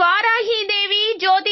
இவ்வாறாகி இதை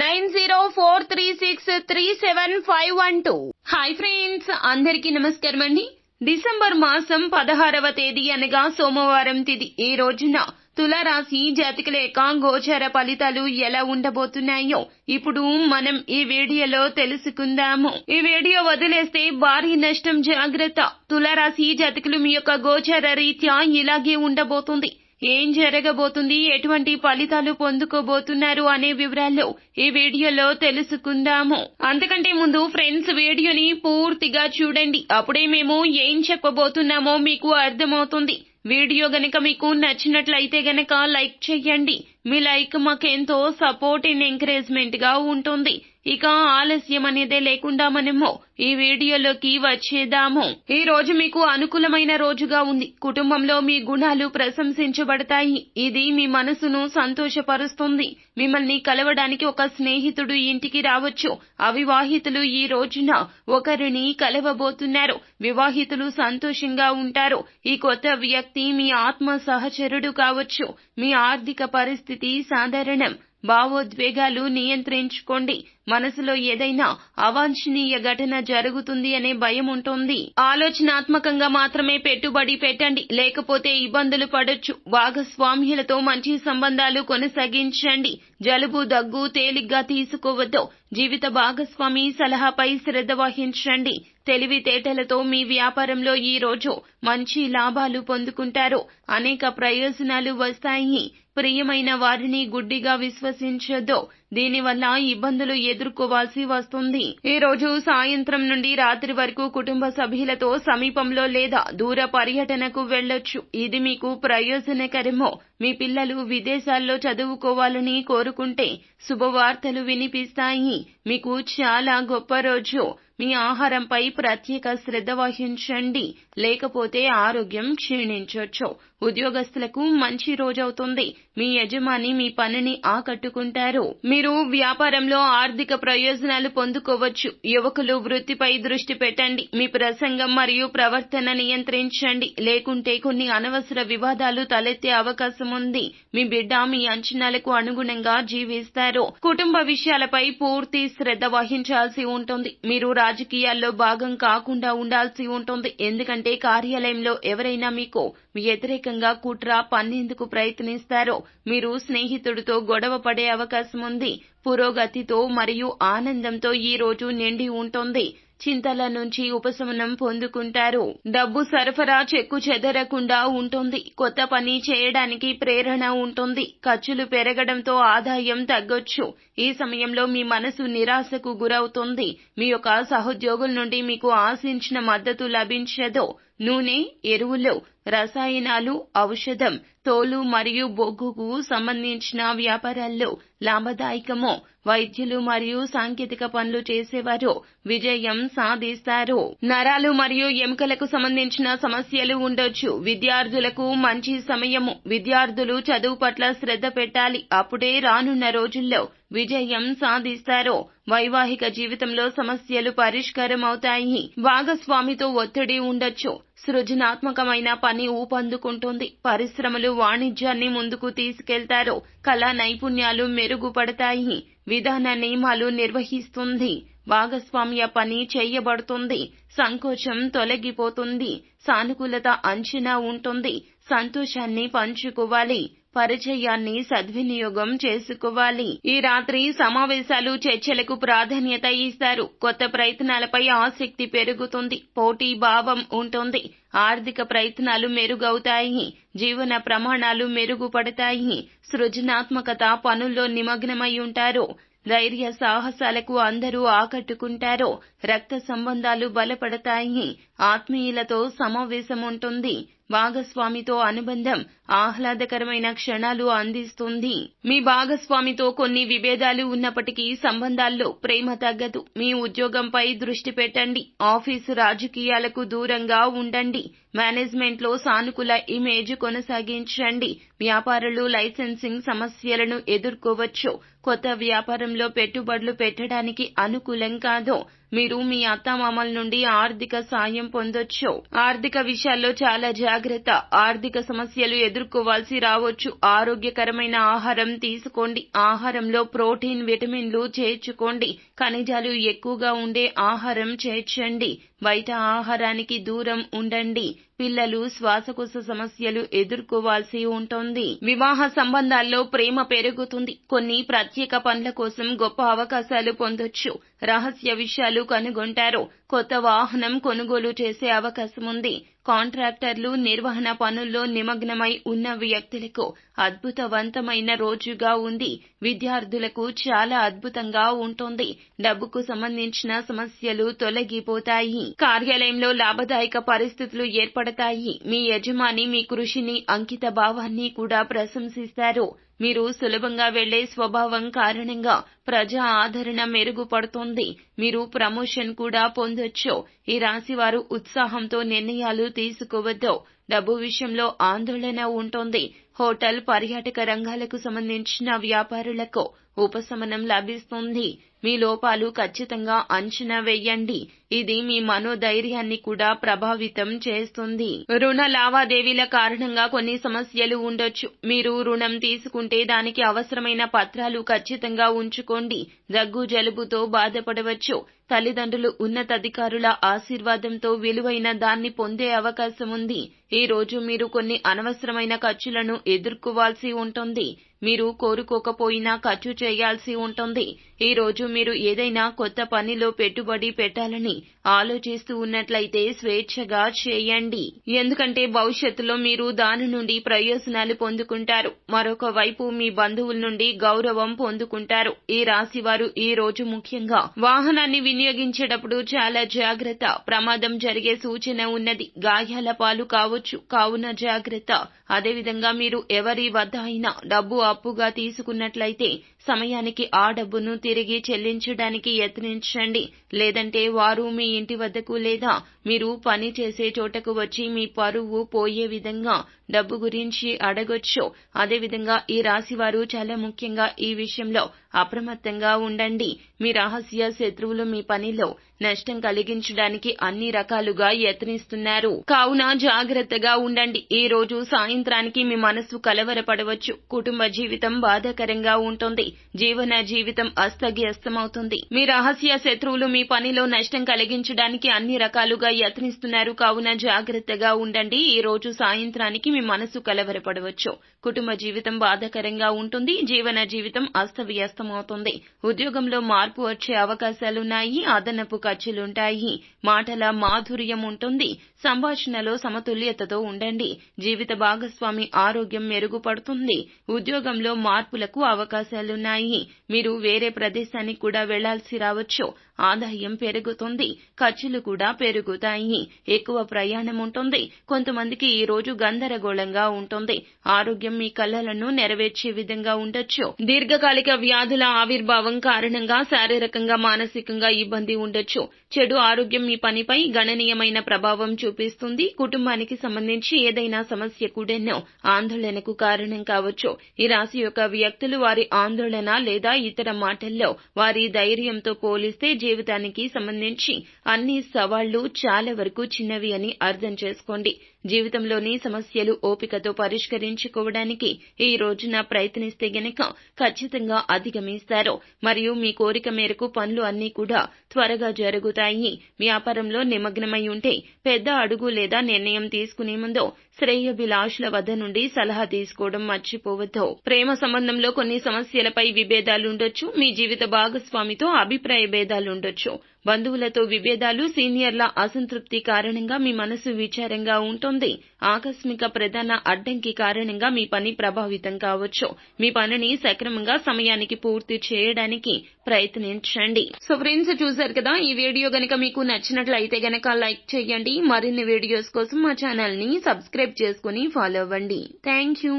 nine zero four three six three seven five one two. Hi friends అందరికీ నమస్కారం అండి. డిసెంబర్ మాసం పదహారవ తేదీ అనగా సోమవారం తిది. ఈ రోజున తులారాశి జాతకుల యొక్క గోచర ఫలితాలు ఎలా ఉండబోతున్నాయో ఇప్పుడు మనం ఈ వీడియోలో తెలుసుకుందాము. ఈ వీడియో వదిలేస్తే భారీ నష్టం జాగ్రత్త. తులారాశి జాతకులు మీ యొక్క గోచర రీత్యా ఇలాగే ఉండబోతుంది. ఏం జరగబోతుంది? ఎటువంటి ఫలితాలు పొందుకోబోతున్నారు అనే వివరాల్లో ఈ వీడియోలో తెలుసుకుందాము. అంతకంటే ముందు ఫ్రెండ్స్ వీడియోని పూర్తిగా చూడండి. అప్పుడే మేము ఏం చెప్పబోతున్నామో మీకు అర్థమవుతుంది. వీడియో గనక మీకు నచ్చినట్లయితే గనక లైక్ చేయండి. మీ లైక్ మాకెంతో సపోర్ట్ అండ్ ఎంకరేజ్మెంట్గా ఉంటుంది. ఇక ఆలస్యం అనేదే లేకుండా మనము ఈ వీడియోలోకి వచ్చేద్దాము. ఈ రోజు మీకు అనుకూలమైన రోజుగా ఉంది. కుటుంబంలో మీ గుణాలు ప్రశంసించబడతాయి. ఇది మీ మనసును సంతోషపరుస్తుంది. మిమ్మల్ని కలవడానికి ఒక స్నేహితుడు ఇంటికి రావచ్చు. అవివాహితులు ఈ రోజున ఒకరిని కలవబోతున్నారు. వివాహితులు సంతోషంగా ఉంటారు. ఈ కొత్త వ్యక్తి మీ ఆత్మ సహచరుడు కావచ్చు. మీ ఆర్థిక పరిస్థితి సాధారణం. భావోద్వేగాలు నియంత్రించుకోండి. మనసులో ఏదైనా అవాంఛనీయ ఘటన జరుగుతుంది అనే భయం ఉంటుంది. ఆలోచనాత్మకంగా మాత్రమే పెట్టుబడి పెట్టండి. లేకపోతే ఇబ్బందులు పడొచ్చు. భాగస్వామ్యులతో మంచి సంబంధాలు కొనసాగించండి. జలుబు దగ్గు తేలిగ్గా తీసుకోవద్దు. జీవిత భాగస్వామి సలహాపై శ్రద్ధ వహించండి. తెలివితేటలతో మీ వ్యాపారంలో ఈ రోజు మంచి లాభాలు పొందుకుంటారు. అనేక ప్రయోజనాలు వస్తాయి. ప్రియమైన వారిని గుడ్డిగా విశ్వసించొద్దు. దీనివల్ల ఇబ్బందులు ఎదుర్కోవాల్సి వస్తుంది. ఈ రోజు సాయంత్రం నుండి రాత్రి వరకు కుటుంబ సభ్యులతో సమీపంలో లేదా దూర పర్యటనకు వెళ్ళొచ్చు. ఇది మీకు ప్రయోజనకరమో మీ పిల్లలు విదేశాల్లో చదువుకోవాలని కోరుకుంటే శుభవార్తలు వినిపిస్తాయి. మీకు చాలా గొప్ప రోజు. మీ ఆహారంపై ప్రత్యేక శ్రద్ధ వహించండి. లేకపోతే ఆరోగ్యం క్షీణించొచ్చు. ఉద్యోగస్తులకు మంచి రోజవుతుంది. మీ యజమాని మీ పనిని ఆకట్టుకుంటారు. మీరు వ్యాపారంలో ఆర్థిక ప్రయోజనాలు పొందుకోవచ్చు. యువకులు వృత్తిపై దృష్టి పెట్టండి. మీ ప్రసంగం మరియు ప్రవర్తన నియంత్రించండి. లేకుంటే కొన్ని అనవసర వివాదాలు తలెత్తే అవకాశం ఉంది. మీ బిడ్డ మీ అంచనాలకు అనుగుణంగా జీవిస్తారు. కుటుంబ విషయాలపై పూర్తి శ్రద్ధ వహించాల్సి ఉంటుంది. మీరు రాజకీయాల్లో భాగం కాకుండా ఉండాల్సి ఉంటుంది. ఎందుకంటే కార్యాలయంలో ఎవరైనా మీకు వ్యతిరేకంగా కుట్ర పన్నేందుకు ప్రయత్నిస్తారో మీరు స్నేహితుడితో గొడవ పడే అవకాశం ఉంది పురోగతితో మరియు ఆనందంతో ఈ రోజు నిండి ఉంటుంది. చింతల నుంచి ఉపశమనం పొందుకుంటారు. డబ్బు సరఫరా చెక్కు చెదరకుండా ఉంటుంది. కొత్త పని చేయడానికి ప్రేరణ ఉంటుంది. ఖర్చులు పెరగడంతో ఆదాయం తగ్గొచ్చు. ఈ సమయంలో మీ మనసు నిరాశకు గురవుతుంది. మీ యొక్క సహోద్యోగుల నుండి మీకు ఆశించిన మద్దతు లభించదు. నూనె ఎరువులు రసాయనాలు ఔషధం తోలు మరియు బొగ్గుకు సంబంధించిన వ్యాపారాల్లో లాభదాయకము. వైద్యులు మరియు సాంకేతిక పనులు చేసేవారు విజయం సాధిస్తారు. నరాలు మరియు ఎముకలకు సంబంధించిన సమస్యలు ఉండొచ్చు. విద్యార్థులకు మంచి సమయము. విద్యార్థులు చదువు పట్ల శ్రద్ధ పెట్టాలి. అప్పుడే రానున్న రోజుల్లో విజయం సాధిస్తారో. వైవాహిక జీవితంలో సమస్యలు పరిష్కారం అవుతాయి భాగస్వామితో ఒత్తిడి ఉండొచ్చు. సృజనాత్మకమైన పని ఊపందుకుంటుంది. పరిశ్రమలు వాణిజ్యాన్ని ముందుకు తీసుకెళ్తారు. కళా నైపుణ్యాలు మెరుగుపడతాయి. విధాన నియమాలు నిర్వహిస్తుంది. భాగస్వామ్య పని చేయబడుతుంది. సంకోచం తొలగిపోతుంది. సానుకూలత అంచనా ఉంటుంది. సంతోషాన్ని పంచుకోవాలి. పరిచయాన్ని సద్వినియోగం చేసుకోవాలి. ఈ రాత్రి సమావేశాలు చర్చలకు ప్రాధాన్యత ఇస్తారు. కొత్త ప్రయత్నాలపై ఆసక్తి పెరుగుతుంది. పోటీ భావం ఉంటుంది. ఆర్థిక ప్రయత్నాలు మెరుగవుతాయి. జీవన ప్రమాణాలు మెరుగుపడతాయి. సృజనాత్మకత పనుల్లో నిమగ్నమై ఉంటారు. ధైర్య సాహసాలకు అందరూ ఆకట్టుకుంటారు. రక్త సంబంధాలు బలపడతాయి. ఆత్మీయులతో సమావేశం ఉంటుంది. భాగస్వామితో అనుబంధం ఆహ్లాదకరమైన క్షణాలు అందిస్తుంది. మీ భాగస్వామితో కొన్ని విభేదాలు ఉన్నప్పటికీ సంబంధాల్లో ప్రేమ తగ్గదు. మీ ఉద్యోగంపై దృష్టి పెట్టండి. ఆఫీసు రాజకీయాలకు దూరంగా ఉండండి. మేనేజ్మెంట్లో సానుకూల ఇమేజ్ కొనసాగించండి. వ్యాపారులు లైసెన్సింగ్ సమస్యలను ఎదుర్కోవచ్చు. కొత్త వ్యాపారంలో పెట్టుబడులు పెట్టడానికి అనుకూలం కాదు. మీరు మీ అత్తమామల నుండి ఆర్థిక సాయం పొందొచ్చు. ఆర్థిక విషయాల్లో చాలా జాగ్రత్త. ఆర్థిక సమస్యలు ఎదుర్కోవాల్సి రావచ్చు. ఆరోగ్యకరమైన ఆహారం తీసుకోండి. ఆహారంలో ప్రోటీన్ విటమిన్లు చేర్చుకోండి. ఖనిజాలు ఎక్కువగా ఉండే ఆహారం చేర్చండి. బయట ఆహారానికి దూరం ఉండండి. పిల్లలు శ్వాసకోశ సమస్యలు ఎదుర్కోవాల్సి ఉంటుంది. వివాహ సంబంధాల్లో ప్రేమ పెరుగుతుంది. కొన్ని ప్రత్యేక పనుల కోసం గొప్ప అవకాశాలు పొందొచ్చు. రహస్య విషయాలు కనుగొంటారు. కొత్త వాహనం కొనుగోలు చేసే అవకాశం ఉంది. కాంట్రాక్టర్లు నిర్వహణ పనుల్లో నిమగ్నమై ఉన్న వ్యక్తులకు అద్భుతవంతమైన రోజుగా ఉంది. విద్యార్థులకు చాలా అద్భుతంగా ఉంటుంది. డబ్బుకు సంబంధించిన సమస్యలు తొలగిపోతాయి. కార్యాలయంలో లాభదాయక పరిస్థితులు ఏర్పడతాయి. మీ యజమాని మీ కృషిని అంకిత భావాన్ని కూడా ప్రశంసిస్తారు. మీరు సులభంగా వెళ్ళే స్వభావం కారణంగా ప్రజా ఆదరణ మెరుగుపడుతోంది. మీరు ప్రమోషన్ కూడా పొందొచ్చు. ఈ రాశి వారు ఉత్సాహంతో నిర్ణయాలు తీసుకోవద్దు. డబ్బు విషయంలో ఆందోళన ఉంటుంది. హోటల్ పర్యాటక రంగాలకు సంబంధించిన వ్యాపారులకు ఉపశమనం లభిస్తుంది. మీ లోపాలు ఖచ్చితంగా అంచనా వేయండి. ఇది మీ మనోధైర్యాన్ని కూడా ప్రభావితం చేస్తుంది. రుణ లావాదేవీల కారణంగా కొన్ని సమస్యలు ఉండొచ్చు. మీరు రుణం తీసుకుంటే దానికి అవసరమైన పత్రాలు ఖచ్చితంగా ఉంచుకోండి. దగ్గు జలుబుతో బాధపడవచ్చు. తల్లిదండ్రులు ఉన్నతాధికారుల ఆశీర్వాదంతో విలువైన దాన్ని పొందే అవకాశం ఉంది. ఈ రోజు మీరు కొన్ని అనవసరమైన ఖర్చులను ఎదుర్కోవాల్సి ఉంటుంది. మీరు కోరుకోకపోయినా ఖర్చు చేయాల్సి ఉంటుంది. ఈ రోజు మీరు ఏదైనా కొత్త పనిలో పెట్టుబడి పెట్టాలని ఆలోచిస్తూ ఉన్నట్లయితే స్వేచ్ఛగా చేయండి. ఎందుకంటే భవిష్యత్తులో మీరు దాని నుండి ప్రయోజనాలు పొందుకుంటారు. మరొక వైపు మీ బంధువుల నుండి గౌరవం పొందుకుంటారు. ఈ రాశి వారు ఈ రోజు ముఖ్యంగా వాహనాన్ని వినియోగించేటప్పుడు చాలా జాగ్రత్త. ప్రమాదం జరిగే సూచన ఉన్నది. గాయాల పాలు కావచ్చు. కావున జాగ్రత్త. అదేవిధంగా మీరు ఎవరి వద్ద అయినా డబ్బు అప్పుగా తీసుకున్నట్లయితే సమయానికి ఆ డబ్బును తిరిగి చెల్లించడానికి యత్నించండి. లేదంటే వారు మీ ఇంటి వద్దకు లేదా మీరు పని చేసే చోటకు వచ్చి మీ పరువు పోయే విధంగా డబ్బు గురించి అడగొచ్చు. అదేవిధంగా ఈ రాశి వారు చాలా ముఖ్యంగా ఈ విషయంలో అప్రమత్తంగా ఉండండి. మీ రహస్య శత్రువులు మీ పనిలో నష్టం కలిగించడానికి అన్ని రకాలుగా యత్నిస్తున్నారు. కావున జాగ్రత్తగా ఉండండి. ఈ రోజు సాయంత్రానికి మీ మనసు కలవరపడవచ్చు. కుటుంబ జీవితం బాధాకరంగా ఉంటుంది. జీవన జీవితం అస్తవ్యస్తమవుతుంది. మీ రహస్య శత్రువులు మీ పనిలో నష్టం కలిగించడానికి అన్ని రకాలుగా యత్నిస్తున్నారు. కావున జాగ్రత్తగా ఉండండి. ఈ రోజు సాయంత్రానికి మీ మనసు కలవరపడవచ్చు. కుటుంబ జీవితం బాధాకరంగా ఉంటుంది. జీవన జీవితం అస్తవ్యస్తమవుతుంది. ఉద్యోగంలో మార్పు వచ్చే అవకాశాలున్నాయి. అదనపు ఖర్చులుంటాయి. మాటల మాధుర్యం ఉంటుంది సంభాషణలో సమతుల్యతతో ఉండండి. జీవిత భాగస్వామి ఆరోగ్యం మెరుగుపడుతుంది. ఉద్యోగంలో మార్పులకు అవకాశాలున్నాయి. మీరు వేరే ప్రదేశానికి కూడా వెళ్ళాల్సి రావచ్చు. ఆదాయం పెరుగుతుంది. ఖర్చులు కూడా పెరుగుతాయి. ఎక్కువ ప్రయాణం ఉంటుంది. కొంతమందికి ఈ రోజు గందరగోళంగా ఉంటుంది. ఆరోగ్యం మీ కలలను నెరవేర్చే విధంగా ఉండొచ్చు. దీర్ఘకాలిక వ్యాధుల ఆవిర్భావం కారణంగా శారీరకంగా మానసికంగా ఇబ్బంది ఉండొచ్చు. చెడు ఆరోగ్యం మీ పనిపై గణనీయమైన ప్రభావం చూపిస్తుంది. కుటుంబానికి సంబంధించి ఏదైనా సమస్య కూడానో ఆందోళనకు కారణం కావచ్చు ఈ రాశి యొక్క వ్యక్తులు వారి ఆందోళన లేదా ఇతర మాటల్లో వారి ధైర్యంతో పోలిస్తే జీవితానికి సంబంధించి అన్ని సవాళ్ళు చాలా వరకు చిన్నవి అని అర్థం చేసుకోండి. జీవితంలోని సమస్యలు ఓపికతో పరిష్కరించుకోవడానికి ఈ రోజున ప్రయత్నిస్తే గనక ఖచ్చితంగా అధిగమిస్తారు. మరియు మీ కోరిక మేరకు పనులు అన్నీ కూడా త్వరగా జరుగుతాయి. వ్యాపారంలో నిమగ్నమై ఉంటే పెద్ద అడుగు లేదా నిర్ణయం తీసుకునే ముందు శ్రేయభిలాషుల వద్ద నుండి సలహా తీసుకోవడం మర్చిపోవద్దు. ప్రేమ సంబంధంలో కొన్ని సమస్యలపై విభేదాలుండొచ్చు. మీ జీవిత భాగస్వామితో అభిప్రాయ భేదాలుండొచ్చు. బంధువులతో విభేదాలు సీనియర్ల అసంతృప్తి కారణంగా మీ మనసు విచారంగా ఉంటుంది. ఆకస్మిక ప్రధాన అడ్డంకి కారణంగా మీ పని ప్రభావితం కావచ్చు. మీ పనిని సక్రమంగా సమయానికి పూర్తి చేయడానికి ప్రయత్నించండి. సో ఫ్రెండ్స్ చూసారు కదా? ఈ వీడియో గనక మీకు నచ్చినట్లయితే గనక లైక్ చేయండి. మరిన్ని వీడియోస్ కోసం మా ఛానల్ని సబ్స్క్రైబ్ చేసుకుని ఫాలో అవ్వండి థ్యాంక్ యూ